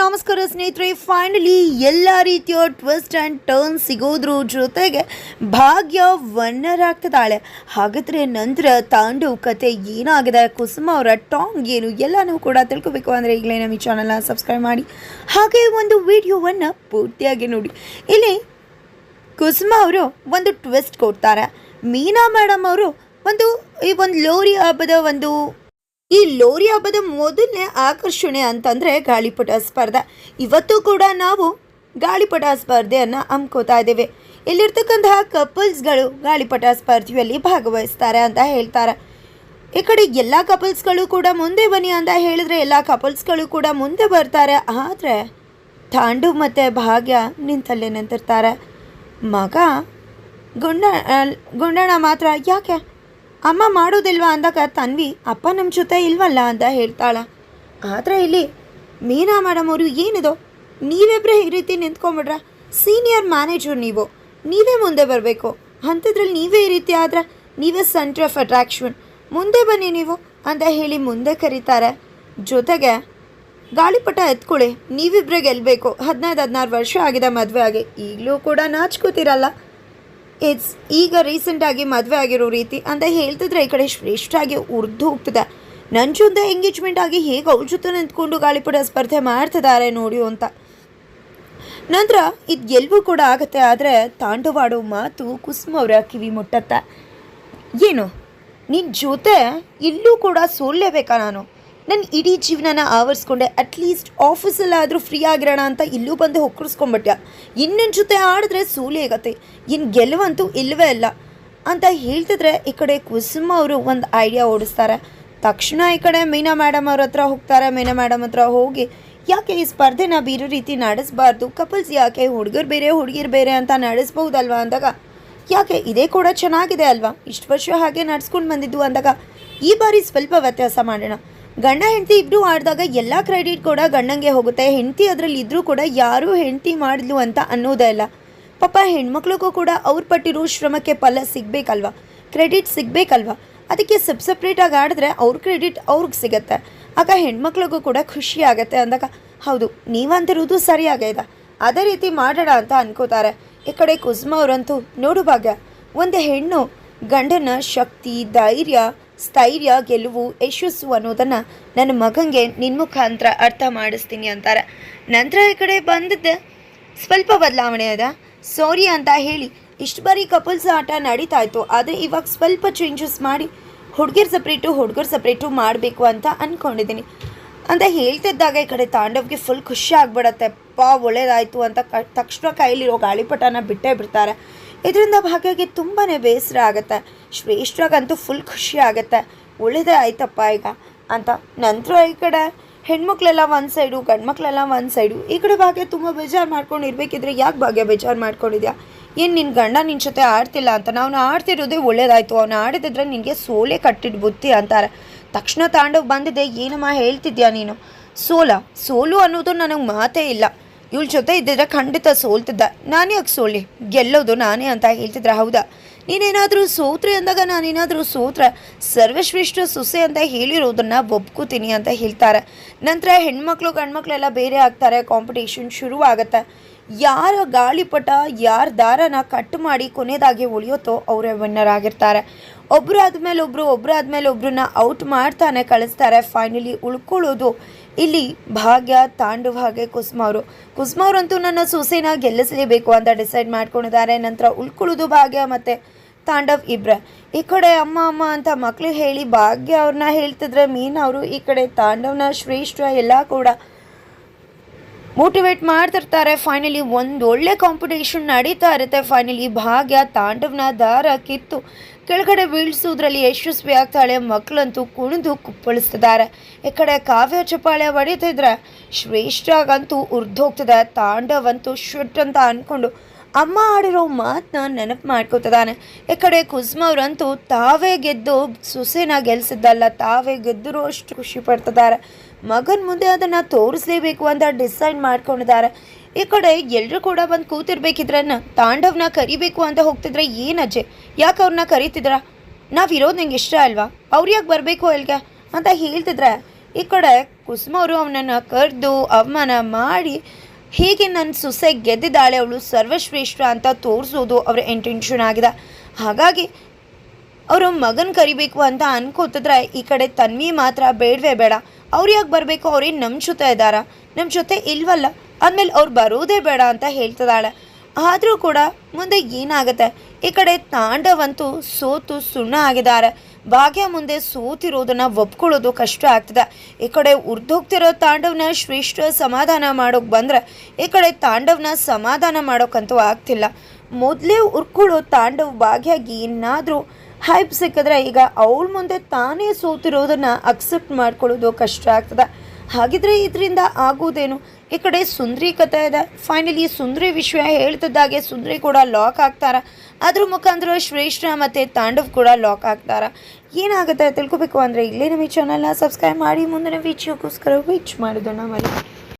ನಮಸ್ಕಾರ ಸ್ನೇಹಿತರೆ ಫೈನಲಿ ಎಲ್ಲ ರೀತಿಯ ಟ್ವಿಸ್ಟ್ ಆ್ಯಂಡ್ ಟರ್ನ್ ಸಿಗೋದ್ರ ಜೊತೆಗೆ ಭಾಗ್ಯ ವನ್ನರ್ ಆಗ್ತದಾಳೆ ಹಾಗಾದರೆ ನಂತರ ತಾಂಡವ್ ಕತೆ ಏನಾಗಿದೆ? ಕುಸುಮ ಅವರ ಟಾಂಗ್ ಏನು? ಎಲ್ಲನೂ ಕೂಡ ತಿಳ್ಕೊಬೇಕು ಅಂದರೆ ಈಗಲೇ ನಮ್ಮ ಈ ಚಾನಲ್ನ ಸಬ್ಸ್ಕ್ರೈಬ್ ಮಾಡಿ. ಹಾಗೆ ಒಂದು ವಿಡಿಯೋವನ್ನು ಪೂರ್ತಿಯಾಗಿ ನೋಡಿ. ಇಲ್ಲಿ ಕುಸುಮ ಅವರು ಒಂದು ಟ್ವಿಸ್ಟ್ ಕೊಡ್ತಾರೆ. ಮೀನಾ ಮೇಡಮ್ ಅವರು ಒಂದು ಈ ಒಂದು ಲೋರಿ ಹಬ್ಬದ ಒಂದು ಈ ಲೋರಿ ಹಬ್ಬದ ಮೊದಲನೇ ಆಕರ್ಷಣೆ ಅಂತಂದರೆ ಗಾಳಿಪಟ ಸ್ಪರ್ಧೆ. ಇವತ್ತು ಕೂಡ ನಾವು ಗಾಳಿಪಟ ಸ್ಪರ್ಧೆಯನ್ನು ಹಮ್ಕೋತಾ ಇದ್ದೇವೆ. ಇಲ್ಲಿರ್ತಕ್ಕಂತಹ ಕಪಲ್ಸ್ಗಳು ಗಾಳಿಪಟ ಸ್ಪರ್ಧೆಯಲ್ಲಿ ಭಾಗವಹಿಸ್ತಾರೆ ಅಂತ ಹೇಳ್ತಾರೆ. ಈ ಕಡೆ ಎಲ್ಲ ಕಪಲ್ಸ್ಗಳು ಕೂಡ ಮುಂದೆ ಬನ್ನಿ ಅಂತ ಹೇಳಿದ್ರೆ ಎಲ್ಲ ಕಪಲ್ಸ್ಗಳು ಕೂಡ ಮುಂದೆ ಬರ್ತಾರೆ. ಆದರೆ ತಾಂಡು ಮತ್ತು ಭಾಗ್ಯ ನಿಂತಲ್ಲೇ ನಿಂತಿರ್ತಾರೆ. ಮಗ ಗುಂಡ ಗುಂಡಣ್ಣ ಮಾತ್ರ ಯಾಕೆ ಅಮ್ಮ ಮಾಡೋದಿಲ್ವಾ ಅಂದಾಗ ತನ್ವಿ, ಅಪ್ಪ ನಮ್ಮ ಜೊತೆ ಇಲ್ವಲ್ಲ? ಅಂತ ಹೇಳ್ತಾಳೆ. ಆದರೆ ಇಲ್ಲಿ ಮೀನಾ ಮೇಡಮ್ ಅವರು, ಏನಿದು? ನೀವಿಬ್ಬರೇ ಈ ರೀತಿ ನಿಂತ್ಕೊಂಬಿಟ್ರೆ ಸೀನಿಯರ್ ಮ್ಯಾನೇಜರ್ ನೀವು. ನೀವೇ ಮುಂದೆ ಬರಬೇಕು. ಅಂಥದ್ರಲ್ಲಿ ನೀವೇ ಈ ರೀತಿ ಆದರೆ ನೀವೇ ಸೆಂಟ್ರ್ ಆಫ್ ಅಟ್ರಾಕ್ಷನ್ ಮುಂದೆ ಬನ್ನಿ ನೀವು, ಅಂತ ಹೇಳಿ ಮುಂದೆ ಕರೀತಾರೆ. ಜೊತೆಗೆ, ಗಾಳಿಪಟ ಎತ್ಕೊಳ್ಳಿ. ನೀವಿಬ್ಬರೇ ಗೆಲ್ಲಬೇಕು ಹದಿನೈದು ಹದಿನಾರು ವರ್ಷ ಆಗಿದೆ ಮದುವೆ ಆಗಿ. ಈಗಲೂ ಕೂಡ ನಾಚ್ಕೋತಿರಲ್ಲ. ಇಟ್ಸ್ ಈಗ ರೀಸೆಂಟಾಗಿ ಮದುವೆ ಆಗಿರೋ ರೀತಿ ಅಂತ ಹೇಳ್ತಿದ್ರೆ ಈ ಕಡೆ ಶ್ರೇಷ್ಠಾಗಿ ಉರ್ದು ಹೋಗ್ತದೆ. ನನ್ನ ಜೊತೆ ಎಂಗೇಜ್ಮೆಂಟ್ ಆಗಿ ಹೇಗೆ ಅವ್ರ ಜೊತೆ ನಿಂತ್ಕೊಂಡು ಗಾಳಿಪಟ ಸ್ಪರ್ಧೆ ಮಾಡ್ತಿದ್ದಾರೆ ನೋಡಿ ಅಂತ. ನಂತರ ಇದು ಎಲ್ಲವೂ ಕೂಡ ಆಗುತ್ತೆ, ಆದರೆ ತಾಂಡವಾಡೋ ಮಾತು ಕುಸುಮ ಅವರ ಕಿವಿ ಮುಟ್ಟತ್ತೆ. ಏನು? ನಿನ್ನ ಜೊತೆ ಇಲ್ಲೂ ಕೂಡ ಸೋಲ್ಲೇಬೇಕಾ ನಾನು? ನನ್ನ ಇಡೀ ಜೀವನನ ಆವರಿಸ್ಕೊಂಡೆ ಅಟ್ಲೀಸ್ಟ್ ಆಫೀಸಲ್ಲಾದರೂ ಫ್ರೀ ಆಗಿರೋಣ ಅಂತ ಇಲ್ಲೂ ಬಂದು ಹೊಕ್ಕರಿಸ್ಕೊಂಬಿಟ್ಯ ಇನ್ನೊಂದು ಜೊತೆ ಆಡಿದ್ರೆ ಸೂಲಿಯಾಗತ್ತೆ ಇನ್ನು ಗೆಲುವಂತೂ ಇಲ್ಲವೇ ಇಲ್ಲ. ಅಂತ ಹೇಳ್ತಿದ್ರೆ ಈ ಕಡೆ ಕುಸುಮ ಅವರು ಒಂದು ಐಡಿಯಾ ಓಡಿಸ್ತಾರೆ. ತಕ್ಷಣ ಈ ಕಡೆ ಮೀನಾ ಮೇಡಮ್ ಅವ್ರ ಹತ್ರ ಹೋಗ್ತಾರೆ. ಮೀನಾ ಮೇಡಮ್ ಹತ್ರ ಹೋಗಿ, ಯಾಕೆ ಈ ಸ್ಪರ್ಧೆನ ಬೇರೆ ರೀತಿ ನಡೆಸಬಾರ್ದು? ಕಪಲ್ಸ್ ಯಾಕೆ ಹುಡುಗರು ಬೇರೆ, ಹುಡುಗಿರು ಬೇರೆ ಅಂತ ನಡೆಸ್ಬಹುದಲ್ವಾ? ಅಂದಾಗ, ಯಾಕೆ? ಇದೇ ಕೂಡ ಚೆನ್ನಾಗಿದೆ ಅಲ್ವಾ? ಇಷ್ಟು ವರ್ಷ ಹಾಗೆ ನಡೆಸ್ಕೊಂಡು ಬಂದಿದ್ದು ಅಂದಾಗ, ಈ ಬಾರಿ ಸ್ವಲ್ಪ ವ್ಯತ್ಯಾಸ ಮಾಡೋಣ. ಗಂಡ ಹೆಂಡತಿ ಇಬ್ಬರು ಆಡಿದಾಗ ಎಲ್ಲ ಕ್ರೆಡಿಟ್ ಕೂಡ ಗಂಡಂಗೆ ಹೋಗುತ್ತೆ. ಹೆಂಡತಿ ಅದರಲ್ಲಿ ಇದ್ದರೂ ಕೂಡ ಯಾರೂ ಹೆಂಡತಿ ಮಾಡಿದ್ಲು ಅಂತ ಅನ್ನೋದೇ ಇಲ್ಲ. ಪಾಪ ಹೆಣ್ಮಕ್ಳಿಗೂ ಕೂಡ ಅವ್ರು ಪಟ್ಟಿರೋ ಶ್ರಮಕ್ಕೆ ಫಲ ಸಿಗಬೇಕಲ್ವಾ? ಕ್ರೆಡಿಟ್ ಸಿಗಬೇಕಲ್ವಾ? ಅದಕ್ಕೆ ಸಬ್ ಸಪ್ರೇಟಾಗಿ ಆಡಿದ್ರೆ ಅವ್ರ ಕ್ರೆಡಿಟ್ ಅವ್ರಿಗೆ ಸಿಗತ್ತೆ. ಆಗ ಹೆಣ್ಮಕ್ಳಿಗೂ ಕೂಡ ಖುಷಿ ಆಗುತ್ತೆ ಅಂದಾಗ, ಹೌದು, ನೀವಂತಿರೋದು ಸರಿಯಾಗಿದೆ ಅದೇ ರೀತಿ ಮಾಡೋಣ ಅಂತ ಅನ್ಕೋತಾರೆ. ಈ ಕಡೆ ಕುಸುಮ ಅವರಂತೂ, ನೋಡು ಭಾಗ್ಯ, ಒಂದು ಹೆಣ್ಣು ಗಂಡನ ಶಕ್ತಿ, ಧೈರ್ಯ ಸ್ಥೈರ್ಯ, ಗೆಲುವು, ಯಶಸ್ಸು ಅನ್ನೋದನ್ನು ನನ್ನ ಮಗನಿಗೆ ನಿನ್ನ ಮುಖಾಂತರ ಅರ್ಥ ಮಾಡಿಸ್ತೀನಿ ಅಂತಾರೆ. ನಂತರ ಈ ಕಡೆ ಬಂದದ್ದು ಸ್ವಲ್ಪ ಬದಲಾವಣೆ ಅದ. ಸಾರಿ ಅಂತ ಹೇಳಿ ಇಷ್ಟು ಬಾರಿ ಕಪಲ್ಸ್ ಆಟ ನಡೀತಾ ಇತ್ತು ಆದರೆ ಇವಾಗ ಸ್ವಲ್ಪ ಚೇಂಜಸ್ ಮಾಡಿ ಹುಡುಗಿರ್ ಸಪ್ರೇಟು ಹುಡುಗರು ಸಪ್ರೇಟು ಮಾಡಬೇಕು ಅಂತ ಅಂದ್ಕೊಂಡಿದ್ದೀನಿ ಅಂತ ಹೇಳ್ತಿದ್ದಾಗ ಈ ಕಡೆ ತಾಂಡವ್ಗೆ ಫುಲ್ ಖುಷಿ ಆಗ್ಬಿಡತ್ತೆ. ಪಾ, ಒಳ್ಳೇದಾಯಿತು ಅಂತ ಕ, ತಕ್ಷಣ ಕೈಲಿರೋ ಗಾಳಿಪಟನ ಬಿಟ್ಟೇ ಬಿಡ್ತಾರೆ. ಇದರಿಂದ ಭಾಗ್ಯಗೆ ತುಂಬಾ ಬೇಸರ ಆಗುತ್ತೆ. ಶ್ರೇಷ್ಠವಾಗಂತೂ ಫುಲ್ ಖುಷಿ ಆಗುತ್ತೆ. ಉಳಿದೆ ಆಯ್ತಪ್ಪ ಈಗ. ಅಂತ ನಂತರ ಈ ಕಡೆ ಹೆಣ್ಮಕ್ಳೆಲ್ಲ ಒಂದು ಸೈಡು ಗಂಡ್ಮಕ್ಳೆಲ್ಲ ಒಂದು ಸೈಡು ಈ ಕಡೆ ಭಾಗ್ಯ ತುಂಬ ಬೇಜಾರು ಮಾಡ್ಕೊಂಡು ಇರಬೇಕಿದ್ರೆ ಯಾಕೆ ಭಾಗ್ಯ ಬೇಜಾರು ಮಾಡ್ಕೊಂಡಿದ್ಯಾ? ಏನು ನಿನ್ನ ಗಂಡ ನಿನ್ನ ಜೊತೆ ಆಡ್ತಿಲ್ಲ ಅಂತ. ನಾವು ಆಡ್ತಿರೋದೇ ಒಳ್ಳೇದಾಯ್ತು. ಅವನು ಆಡಿದ್ರೆ ನಿನಗೆ ಸೋಲೆ ಕಟ್ಟಿಟ್ಟು ಬುತ್ತಿ ಅಂತಾರೆ. ತಕ್ಷಣ ತಾಂಡವ್ ಬಂದಿದೆ. ಏನಮ್ಮ ಹೇಳ್ತಿದ್ಯಾ ನೀನು? ಸೋಲ? ಸೋಲು ಅನ್ನೋದು ನನಗೆ ಮಾತೇ ಇಲ್ಲ. ಇವಳ ಜೊತೆ ಇದ್ದಿದ್ರೆ ಖಂಡಿತ ಸೋಲ್ತಿದ್ದ. ನಾನು ಯಾಕೆ ಸೋಲಿ ಗೆಲ್ಲೋದು ನಾನೇ ಅಂತ ಹೇಳ್ತಿದ್ರೆ, ಹೌದಾ? ನೀನೇನಾದರೂ ಸೋತ್ರೆ ಅಂದಾಗ ನಾನೇನಾದರೂ ಸೋತ್ರ, ಸರ್ವಶ್ರೇಷ್ಠ ಸೊಸೆ ಅಂತ ಹೇಳಿರೋದನ್ನು ಒಪ್ಕೋತೀನಿ ಅಂತ ಹೇಳ್ತಾರೆ. ನಂತರ ಹೆಣ್ಮಕ್ಳು ಗಂಡ್ಮಕ್ಳೆಲ್ಲ ಬೇರೆ ಆಗ್ತಾರೆ ಕಾಂಪಿಟೇಷನ್ ಶುರುವಾಗತ್ತೆ? ಯಾರ ಗಾಳಿಪಟ, ಯಾರ ದಾರನ ಕಟ್ ಮಾಡಿ ಕೊನೆಯದಾಗಿ ಉಳಿಯುತ್ತೋ ಅವರೇ ವಿನ್ನರ್ ಆಗಿರ್ತಾರೆ. ಒಬ್ಬರು ಆದಮೇಲೆ ಒಬ್ಬರು ಒಬ್ಬರು ಆದಮೇಲೆ ಒಬ್ಬರನ್ನ ಔಟ್ ಮಾಡ್ತಾನೆ ಕಳಿಸ್ತಾರೆ. ಫೈನಲಿ ಉಳ್ಕೊಳ್ಳೋದು ಇಲ್ಲಿ ಭಾಗ್ಯ, ತಾಂಡವ ಹಾಗೆ ಕುಸುಮ ಅವರು ಕುಸುಮ ಅವರಂತೂ ನನ್ನ ಸೊಸೆನ ಗೆಲ್ಲಿಸಲೇಬೇಕು ಅಂತ ಡಿಸೈಡ್ ಮಾಡ್ಕೊಂಡಿದ್ದಾರೆ. ನಂತರ ಉಳ್ಕೊಳ್ಳೋದು ಭಾಗ್ಯ ಮತ್ತು ತಾಂಡವ್ ಇಬ್ರ. ಈ ಕಡೆ ಅಮ್ಮ ಅಮ್ಮ ಅಂತ ಮಕ್ಕಳು ಹೇಳಿ ಭಾಗ್ಯ ಅವ್ರನ್ನ ಹೇಳ್ತಿದ್ರೆ ಮೀನ್ ಅವರು ಈ ಕಡೆ ತಾಂಡವ್ನ ಶ್ರೇಷ್ಠ ಎಲ್ಲ ಕೂಡ ಮೋಟಿವೇಟ್ ಮಾಡ್ತಿರ್ತಾರೆ. ಫೈನಲಿ ಒಂದು ಒಳ್ಳೆ ಕಾಂಪಿಟೇಷನ್ ನಡೀತಾ ಇರುತ್ತೆ. ಫೈನಲಿ ಭಾಗ್ಯ ತಾಂಡವನ ದಾರ ಕಿತ್ತು. ಕೆಳಗಡೆ ಬೀಳಿಸೋದ್ರಲ್ಲಿ ಯಶಸ್ವಿ ಆಗ್ತಾಳೆ. ಮಕ್ಕಳಂತೂ ಕುಣಿದು ಕುಪ್ಪಳಿಸ್ತಿದ್ದಾರೆ. ಈ ಕಡೆ ಕಾವ್ಯ ಚಪಾಳೆ ಹೊಡಿತಿದ್ರೆ ಶ್ರೇಷ್ಠಾಗಂತೂ ಉರ್ದೋಗ್ತದೆ ತಾಂಡವಂತೂ ಶುಟ್ ಅಂತ ಅಂದ್ಕೊಂಡು ಅಮ್ಮ ಆಡಿರೋ ಮಾತನ್ನ ನೆನಪು ಮಾಡ್ಕೋತಿದ್ದಾನೆ ಈ ಕಡೆ ಕುಸ್ಮವ್ರಂತೂ ತಾವೇ ಗೆದ್ದು ಸೊಸೆನ ಗೆಲ್ಸಿದ್ದಲ್ಲ, ತಾವೇ ಗೆದ್ದರೂ ಅಷ್ಟು ಖುಷಿ ಪಡ್ತಿದ್ದಾರೆ. ಮಗನ ಮುಂದೆ ಅದನ್ನು ತೋರಿಸ್ಲೇಬೇಕು ಅಂತ ಡಿಸೈಡ್ ಮಾಡ್ಕೊಂಡಿದ್ದಾರೆ. ಈ ಕಡೆ ಎಲ್ಲರೂ ಕೂಡ ಬಂದು ಕೂತಿರ್ಬೇಕಿದ್ರನ್ನ ತಾಂಡವ್ನ ಕರಿಬೇಕು ಅಂತ ಹೋಗ್ತಿದ್ರೆ ಏನಜ್ಜೆ ಯಾಕೆ ಅವ್ರನ್ನ ಕರೀತಿದ್ರ? ನಾವಿರೋದು ನಂಗೆ ಇಷ್ಟ ಅಲ್ವಾ? ಅವ್ರು ಯಾಕೆ ಬರಬೇಕು ಅಲ್ಗೆ ಅಂತ ಹೇಳ್ತಿದ್ರೆ, ಈ ಕಡೆ ಕುಸುಮ ಅವರು ಅವನನ್ನು ಕರೆದು ಅವಮಾನ ಮಾಡಿ ಹೀಗೆ ನನ್ನ ಸೊಸೆ ಗೆದ್ದಿದ್ದಾಳೆ, ಅವಳು ಸರ್ವಶ್ರೇಷ್ಠ ಅಂತ ತೋರಿಸೋದು ಅವರ ಇಂಟೆನ್ಷನ್ ಆಗಿದೆ. ಹಾಗಾಗಿ ಅವರು ಮಗನ ಕರಿಬೇಕು ಅಂತ ಅನ್ಕೋತಿದ್ರೆ ಈ ಕಡೆ ತನ್ವಿ ಮಾತ್ರ ಬೇಡವೇ ಬೇಡ. ಅವ್ರು ಯಾಕೆ ಬರಬೇಕು? ಅವ್ರೇನು ನಮ್ಮ ಜೊತೆ ಇದ್ದಾರಾ? ನಮ್ಮ ಜೊತೆ ಇಲ್ವಲ್ಲ? ಆದಮೇಲೆ ಅವ್ರು ಬರೋದೇ ಬೇಡ ಅಂತ ಹೇಳ್ತಿದ್ದಾಳೆ. ಆದರೂ ಕೂಡ ಮುಂದೆ ಏನಾಗುತ್ತೆ? ಈ ಕಡೆ ತಾಂಡವಂತೂ ಸೋತು ಸುಣ್ಣ ಆಗಿದ್ದಾರೆ. ಭಾಗ್ಯ ಮುಂದೆ ಸೋತಿರೋದನ್ನ ಒಪ್ಕೊಳ್ಳೋದು ಕಷ್ಟ ಆಗ್ತದೆ. ಈ ಕಡೆ ಉರ್ದೋಗ್ತಿರೋ ತಾಂಡವನ ಶ್ರೇಷ್ಠ ಸಮಾಧಾನ ಮಾಡೋಕೆ ಬಂದರೆ ಈ ಕಡೆ ತಾಂಡವನ ಸಮಾಧಾನ ಮಾಡೋಕ್ಕಂತೂ ಆಗ್ತಿಲ್ಲ. ಮೊದಲೇ ಉರ್ಕೊಳ್ಳೋ ತಾಂಡವ್ ಭಾಗ್ಯಾಗಿ ಏನಾದರೂ ಹೈಪ್ ಸಿಕ್ಕಿದ್ರೆ ಈಗ ಅವಳ ಮುಂದೆ ತಾನೇ ಸೋತಿರೋದನ್ನು ಅಕ್ಸೆಪ್ಟ್ ಮಾಡ್ಕೊಳ್ಳೋದು ಕಷ್ಟ ಆಗ್ತದೆ. ಹಾಗಿದ್ರೆ ಇದರಿಂದ ಆಗುವುದೇನು? ಈ ಕಡೆ ಸುಂದ್ರಿ ಕಥೆ ಇದೆ. ಫೈನಲಿ ಸುಂದ್ರಿ ವಿಷಯ ಹೇಳ್ತಿದ್ದಾಗೆ ಸುಂದ್ರಿ ಕೂಡ ಲಾಕ್ ಆಗ್ತಾರ. ಅದ್ರ ಮುಖಾಂತರ ಶ್ರೇಷ್ಠ ಮತ್ತು ತಾಂಡವ್ ಕೂಡ ಲಾಕ್ ಆಗ್ತಾರ. ಏನಾಗುತ್ತೆ ತಿಳ್ಕೊಬೇಕು ಅಂದರೆ ಇಲ್ಲೇ ನಮ್ಮ ಈ ಸಬ್ಸ್ಕ್ರೈಬ್ ಮಾಡಿ. ಮುಂದಿನ ವಿಡಿಯೋಗೋಸ್ಕರ ವೀಚ್ ಮಾಡೋದನ್ನ ಮರಿ